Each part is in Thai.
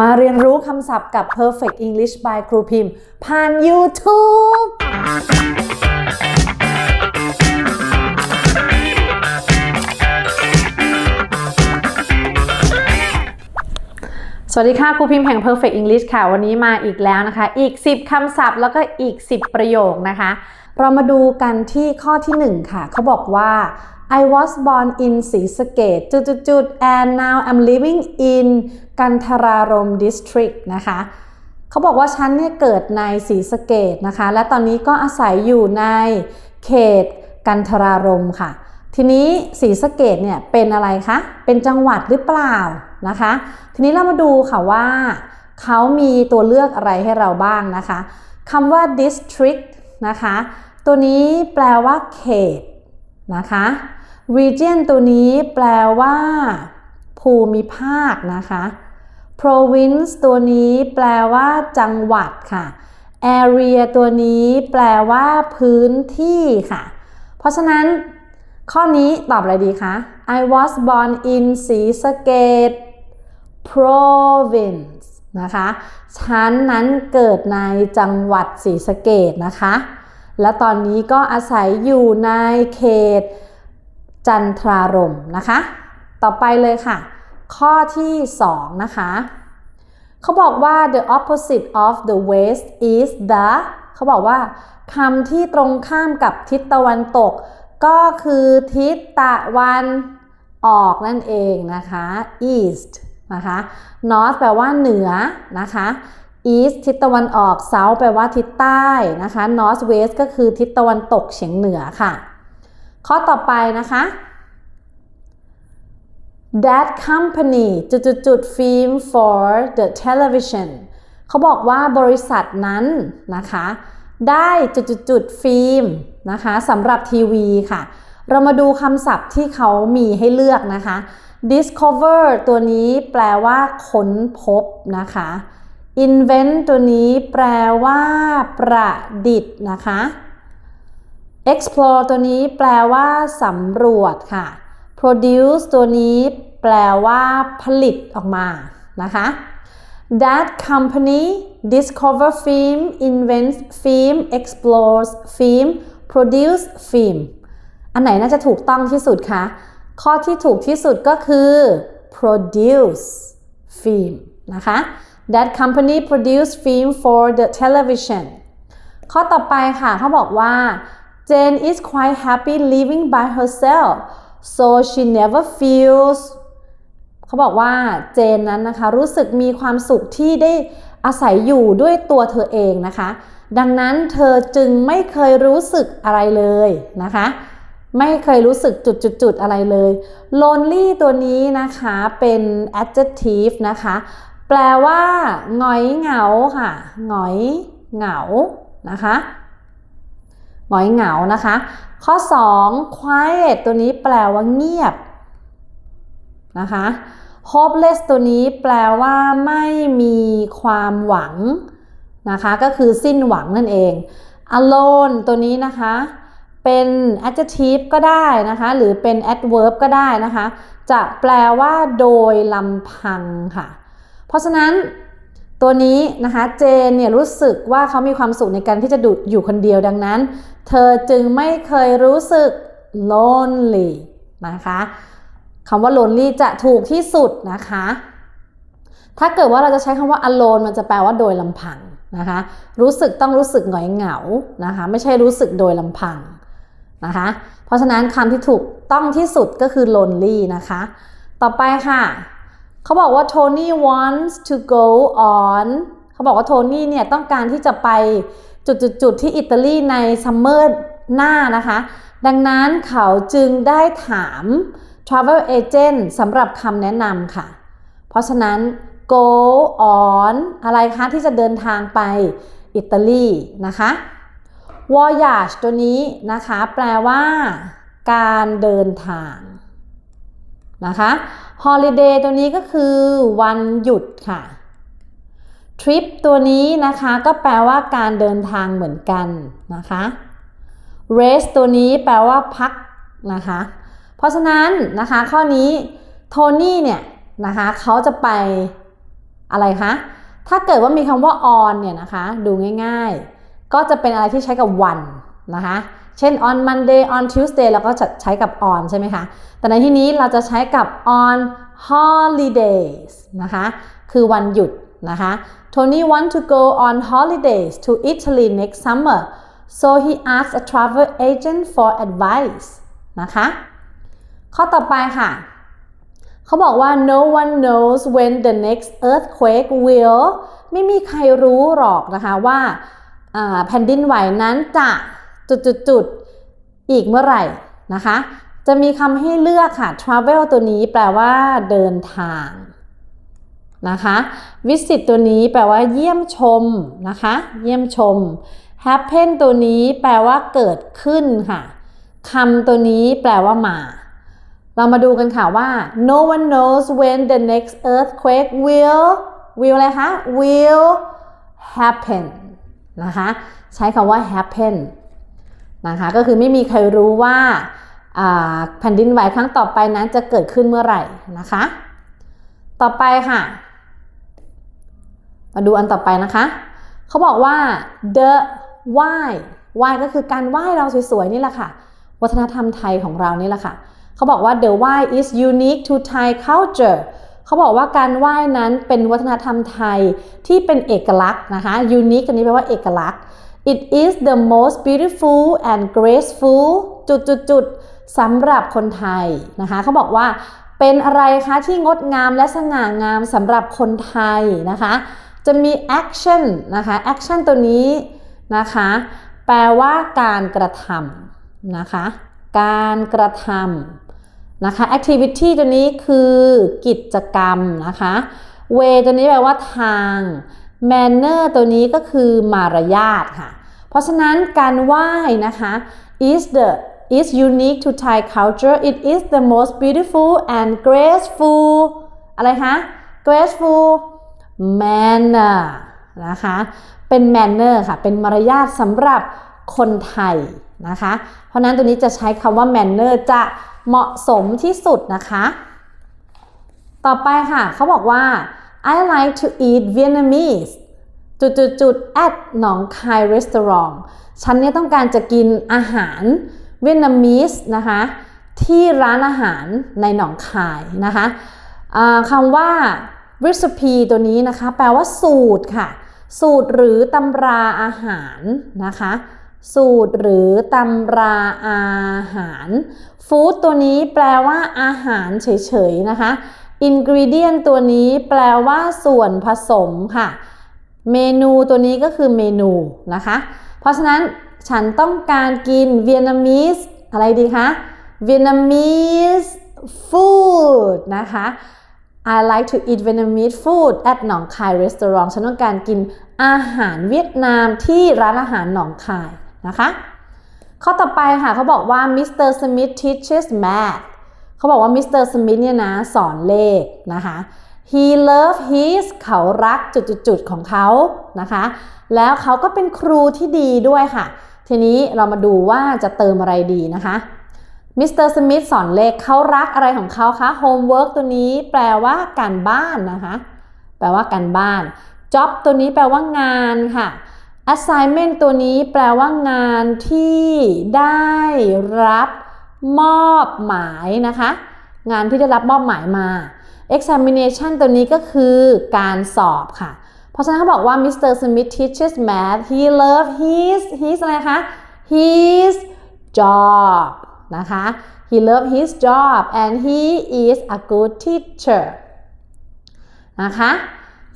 มาเรียนรู้คำศัพท์กับ Perfect English by ครูพิมพ์ ผ่าน YouTube สวัสดีค่ะครูพิมพ์แห่ง Perfect English ค่ะ วันนี้มาอีกแล้วนะคะ อีก 10คำศัพท์แล้วก็อีก 10 ประโยคนะคะ เรามาดูกันที่ข้อที่ 1 ค่ะ เขาบอกว่า I was born in ศรีสะเกดจุดๆ and now I'm living in กันทรารม district นะคะเขาบอกว่าฉันเนี่ยเกิดในศรีสะเกดนะคะ และตอนนี้ก็อาศัยอยู่ในเขตกันทรารมค่ะ ทีนี้ศรีสะเกดเนี่ยเป็นอะไรคะ เป็นจังหวัดหรือเปล่า นะคะ ทีนี้เรามาดูค่ะว่าเขามีตัวเลือกอะไรให้เราบ้างนะคะคำว่า district นะคะ ตัวนี้แปลว่าเขตนะคะ region ตัวนี้แปลว่า ภูมิภาคนะคะ province ตัวนี้แปลว่า จังหวัดค่ะ area ตัวนี้แปลว่าพื้นที่ค่ะ เพราะฉะนั้นข้อนี้ตอบอะไรดีคะ I was born in ศรีสะเกด province นะคะฉันนั้นเกิดในจังหวัดศรีสะเกดนะคะ และตอนนี้ก็อาศัยอยู่ในเขตจันทรารมนะคะ ต่อไปเลยค่ะ ข้อที่ 2 นะคะ เขาบอกว่า the opposite of the west is the เขาบอกว่าคำที่ตรงข้ามกับทิศตะวันตก ก็คือทิศตะวันออกนั่นเองนะคะ east นะคะ north แปลว่าเหนือนะคะ east ทิศตะวันออก south แปลว่าทิศใต้นะคะ north west ก็คือทิศตะวันตกเฉียงเหนือค่ะ ข้อต่อไปนะคะ that company จุดจุดจุด film for the television เขาบอกว่าบริษัทนั้นนะคะ ได้จุดจุดจุดฟิล์มนะคะสำหรับทีวีค่ะ เรามาดูคำศัพท์ที่เขามีให้เลือกนะคะ discover ตัวนี้แปลว่าค้นพบนะคะ invent ตัวนี้แปลว่า ประดิษฐ์นะคะ explore ตัวนี้แปลว่าสำรวจค่ะ produce ตัวนี้แปลว่า ผลิตออกมานะคะ that company discover film invents film explores film produce film อันไหนน่าจะถูกต้องที่สุดคะ ข้อที่ถูกที่สุดก็คือ produce film นะคะ that company produce film for the television ข้อต่อไปค่ะเขาบอกว่า Jane is quite happy living by herself so she never feels เขาบอกว่าเจนนั้นนะคะ รู้สึกมีความสุขที่ได้อาศัยอยู่ด้วยตัวเธอเองนะคะ ดังนั้นเธอจึงไม่เคยรู้สึกอะไรเลยนะคะ ไม่เคยรู้สึกจุดๆ ๆ อะไรเลย lonely ตัวนี้นะคะเป็น adjective นะคะ แปลว่าหงอยเหงาค่ะหงอยเหงานะคะหงอยเหงานะคะ ข้อ 2 quiet ตัวนี้แปลว่าเงียบนะคะ hopeless ตัวนี้แปลว่าไม่มีความหวังนะคะ ก็คือสิ้นหวังนั่นเอง alone ตัวนี้นะคะ เป็น adjective ก็ได้นะคะ หรือเป็น adverb ก็ได้นะคะ จะแปลว่าโดยลำพังค่ะ เพราะฉะนั้นตัวนี้นะคะเจนเนี่ยรู้สึกว่าเขามีความสุขในการที่จะดูอยู่คนเดียวดังนั้น เธอจึงไม่เคยรู้สึก lonely นะคะคำว่า lonely จะถูกที่สุดนะคะ ถ้าเกิดว่าเราจะใช้คำว่า alone มันจะแปลว่าโดยลำพังนะคะ รู้สึกต้องรู้สึกหงอยเหงานะคะ ไม่ใช่รู้สึกโดยลำพัง นะคะ เพราะฉะนั้นคำที่ถูกต้องที่สุดก็คือ lonely นะคะ ต่อไปค่ะเขาบอกว่า Tony wants to go on เขาบอกว่าโทนี่เนี่ยต้องการที่จะไปจุดๆๆที่อิตาลีในซัมเมอร์หน้านะคะ ดังนั้นเขาจึงได้ถาม travel agent สำหรับคำแนะนำค่ะ เพราะฉะนั้น go on อะไรคะที่จะเดินทางไปอิตาลีนะคะ voyage ตัวนี้นะคะ แปลว่า การเดินทางนะคะ holiday ตัวนี้ก็คือวันหยุดค่ะ trip ตัวนี้นะคะก็แปลว่าการเดินทางเหมือนกันนะคะ rest ตัวนี้แปลว่าพักนะคะ เพราะฉะนั้นนะคะข้อนี้โทนี่เนี่ยนะคะเขาจะไปอะไรคะ ถ้าเกิดว่ามีคำว่า on เนี่ยนะคะ ดูง่ายๆ ก็จะเป็นอะไรที่ใช้กับวันนะคะเช่น on Monday on Tuesday เราก็จะใช้กับ on ใช่ไหมคะ แต่ในที่นี้เราจะใช้กับ on holidays นะคะ คือวันหยุดนะคะ Tony want to go on holidays to Italy next summer so he asked a travel agent for advice นะคะ ข้อต่อไปค่ะ เขาบอกว่า no one knows when the next earthquake will ไม่มีใครรู้หรอกนะคะว่าอ่า แผ่นดินไหวนั้นจะจุดๆๆอีกเมื่อไหร่นะคะ จะมีคำให้เลือกค่ะ travel ตัวนี้แปลว่าเดินทางนะคะ visit ตัวนี้แปลว่าเยี่ยมชมนะคะ เยี่ยมชม happen ตัวนี้แปลว่าเกิดขึ้นค่ะคำตัวนี้แปลว่ามา เรามาดูกันค่ะว่า no one knows when the next earthquake will will อะไรคะ will happen นะคะใช้คำว่า happen นะคะก็คือไม่มีใครรู้ว่าแผ่นดินไหวครั้งต่อไปนั้นจะเกิดขึ้นเมื่อไหร่นะคะ ต่อไปค่ะ มาดูอันต่อไปนะคะ เขาบอกว่า the why why ก็คือการไหว้เราสวยๆ นี่แหละค่ะ วัฒนธรรมไทยของเรานี่แหละค่ะ เขาบอกว่า the why is unique to Thai culture เขาบอกว่าการไหว้นั้นเป็นวัฒนธรรมไทยที่เป็นเอกลักษณ์นะคะ unique อันนี้แปลว่าเอกลักษณ์ it is the most beautiful and graceful จุดจุดจุดๆๆสำหรับคนไทยนะคะเขาบอกว่าเป็นอะไรคะที่งดงามและสง่างามสำหรับคนไทยนะคะ จะมี action นะคะ action ตัวนี้นะคะ แปลว่าการกระทำนะคะ การกระทำ นะคะ activity ตัวนี้คือกิจกรรมนะคะ way ตัวนี้แปลว่าทาง manner ตัวนี้ก็คือมารยาทค่ะ เพราะฉะนั้นการไหว้นะคะ is the is unique to Thai culture it is the most beautiful and graceful อะไรคะ graceful manner นะคะ เป็น manner ค่ะ เป็นมารยาทสำหรับคนไทย นะคะ เพราะนั้นตัวนี้จะใช้คำว่า manner จะเหมาะสมที่สุดนะคะ ต่อไปค่ะเขาบอกว่า I like to eat Vietnamese จุดจุดจุด at หนองคาย restaurant ฉันเนี่ยต้องการจะกินอาหารเวียดนามิสนะคะที่ร้านอาหารในหนองคายนะคะคำว่า recipe ตัวนี้นะคะ แปลว่าสูตรค่ะ สูตรหรือตำราอาหารนะคะ สูตรหรือตำราอาหารฟู้ดตัวนี้แปลว่าอาหารเฉยๆนะคะ ingredient ตัวนี้แปลว่าส่วนผสมค่ะ เมนูตัวนี้ก็คือเมนูนะคะ เพราะฉะนั้นฉันต้องการกินเวียดนามิสอะไรดีคะเวียดนามิส food นะคะ I like to eat Vietnamese food at หนองคาย restaurant ฉันต้องการกินอาหารเวียดนามที่ร้านอาหารหนองคาย นะคะข้อต่อไปค่ะเขาบอกว่า Mr. Smith teaches math เขาบอกว่า Mr. Smith เนี่ยนะสอนเลขนะคะ he love his เขารักจุดๆของเขานะคะ แล้วเขาก็เป็นครูที่ดีด้วยค่ะ ทีนี้เรามาดูว่าจะเติมอะไรดีนะคะมิสเตอร์สมิธสอนเลขเขารักอะไรของเขาคะ homework ตัวนี้แปลว่าการบ้านนะคะ แปลว่าการบ้าน job ตัวนี้แปลว่างานค่ะ assignment ตัวนี้แปลว่างานที่ได้รับมอบหมายนะคะ งานที่ได้รับมอบหมายมา examination ตัวนี้ก็คือการสอบค่ะ เพราะฉะนั้นเขาบอกว่า Mr. Smith teaches math he love his his อะไรคะ his job นะคะ he love his job and he is a good teacher นะคะ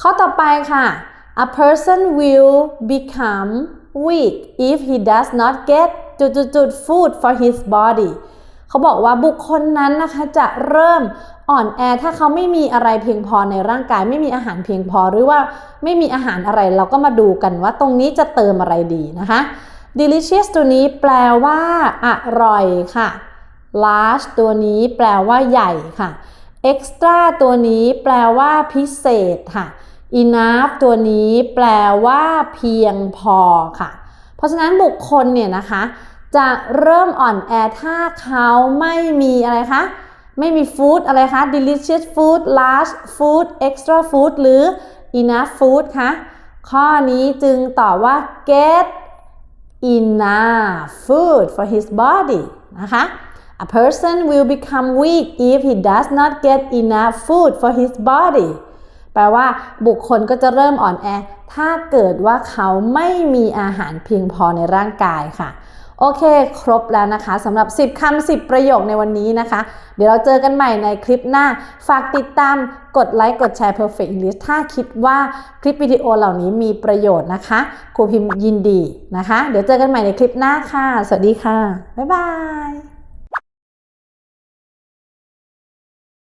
ข้อต่อไปค่ะ a person will become weak if he does not get จุดจุดจุด food for his body เขาบอกว่าบุคคลนั้นนะคะจะเริ่มอ่อนแอถ้าเขาไม่มีอะไรเพียงพอในร่างกาย ไม่มีอาหารเพียงพอหรือว่าไม่มีอาหารอะไรเราก็มาดูกันว่าตรงนี้จะเติมอะไรดีนะคะ delicious ตัวนี้แปลว่าอร่อยค่ะ large ตัวนี้แปลว่าใหญ่ค่ะ extra ตัวนี้แปลว่าพิเศษค่ะ enough ตัวนี้แปลว่าเพียงพอค่ะ เพราะฉะนั้นบุคคลเนี่ยนะคะ จะเริ่มอ่อนแอถ้าเขาไม่มีอะไรคะ ไม่มีฟู้ดอะไรคะ delicious food large food extra food หรือ enough food คะข้อนี้จึงตอบว่า get enough food for his body นะคะ A person will become weak if he does not get enough food for his body แปลว่าบุคคลก็จะเริ่มอ่อนแอ ถ้าเกิดว่าเขาไม่มีอาหารเพียงพอในร่างกายค่ะ โอเค ครบแล้วนะคะสำหรับ 10คำ10 ประโยคในวันนี้นะคะ เดี๋ยวเราเจอกันใหม่ในคลิปหน้า ฝากติดตามกดไลค์กดแชร์ Perfect English ถ้าคิดว่าคลิปวิดีโอเหล่านี้มีประโยชน์นะคะครูพิมพ์ยินดีนะคะ เดี๋ยวเจอกันใหม่ในคลิปหน้าค่ะ สวัสดีค่ะ บ๊ายบาย